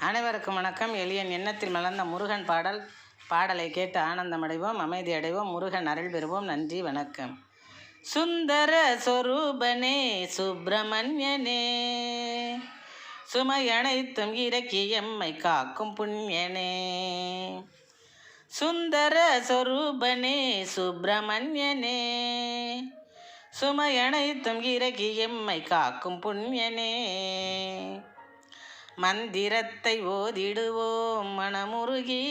அனைவருக்கும் வணக்கம். எளியன் எண்ணத்தில் மலர்ந்த முருகன் பாடல் பாடலை கேட்டு ஆனந்தமடைவோம் அமைதி அடைவோம் முருகன் அருள் பெறுவோம். நன்றி வணக்கம். சுந்தர சொரூபனே சுப்பிரமணியனே சுமை அனைத்தும் இறக்கியம்மை காக்கும் புண்ணியனே. சுந்தர சொரூபனே சுப்பிரமணியனே சுமையனைத்தும் இறக்கி காக்கும் புண்ணியனே. மந்திரத்தை ஓதிடுவோம் மனமுருகி.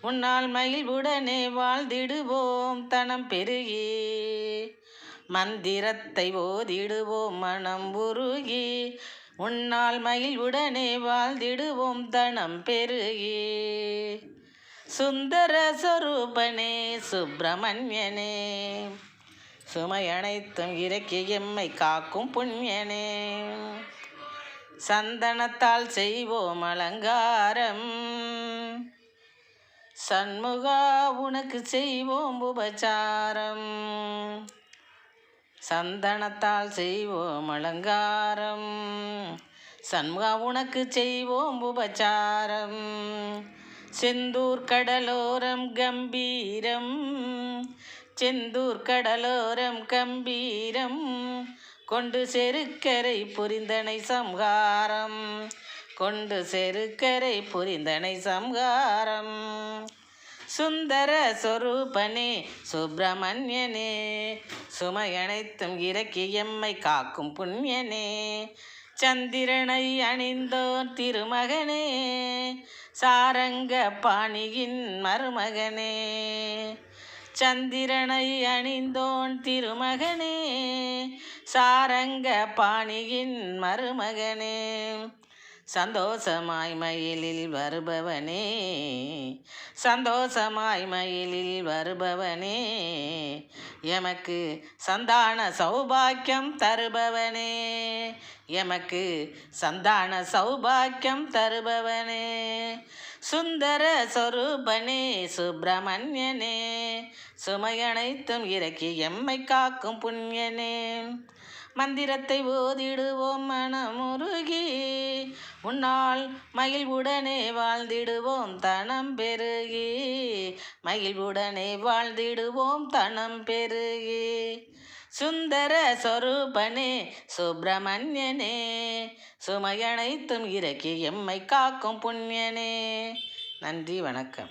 உன்னால் மகிழ்வுடனே வாழ்ந்திடுவோம் தனம் பெருகி. மந்திரத்தை ஓதிடுவோம் மனம் உருகி. உன்னால் மகிழ்வுடனே வாழ்ந்திடுவோம் தனம் பெருகி. சுந்தர சொரூபனே சுப்பிரமணியனே. சுமையனைத்தும் இறக்கி எம்மை காக்கும் புண்ணியனே. சந்தனத்தால் செய்வோம் அலங்காரம். சண்முகா உனக்கு செய்வோம் உபச்சாரம். சந்தனத்தால் செய்வோம் அலங்காரம். சண்முகா உனக்கு செய்வோம் உபச்சாரம். செந்தூர் கடலோரம் கம்பீரம். செந்தூர் கடலோரம் கம்பீரம். கொண்டு செருக்கரை புரிந்தனை சம்ஹாரம். கொண்டு செருக்கரை புரிந்தனை சம்ஹாரம். சுந்தர சொரூபனே சுப்பிரமணியனே சுமையனைத்தும் இறக்கி எம்மை காக்கும் புண்ணியனே. சந்திரனை அணிந்தோர் திருமகனே சாரங்க பாணியின் மருமகனே. சந்திரனை அணிந்தோன் திருமகனே சாரங்க பாணியின் மருமகனே சந்தோஷமாய் மயிலில் வருபவனே சந்தோஷமாய் மயிலில் வருபவனே எமக்கு சந்தான சௌபாக்கியம் தருபவனே. எமக்கு சந்தான சௌபாக்கியம் தருபவனே. சுந்தர சொரூபனே சுப்பிரமணியனே. சுமையனைத்தும் இறக்கி எம்மை காக்கும் புண்ணியனே. மந்திரத்தை ஓதிடுவோம் மனமுருகி. உன்னால் மகிழ்வுடனே வாழ்ந்திடுவோம் தனம் பெருகி. மகிழ்வுடனே வாழ்ந்திடுவோம் தனம் பெருகி. சுந்தர சொரூபனே சுப்பிரமணியனே சுமையனைத்தும் இறக்கி எம்மை காக்கும் புண்ணியனே. நன்றி வணக்கம்.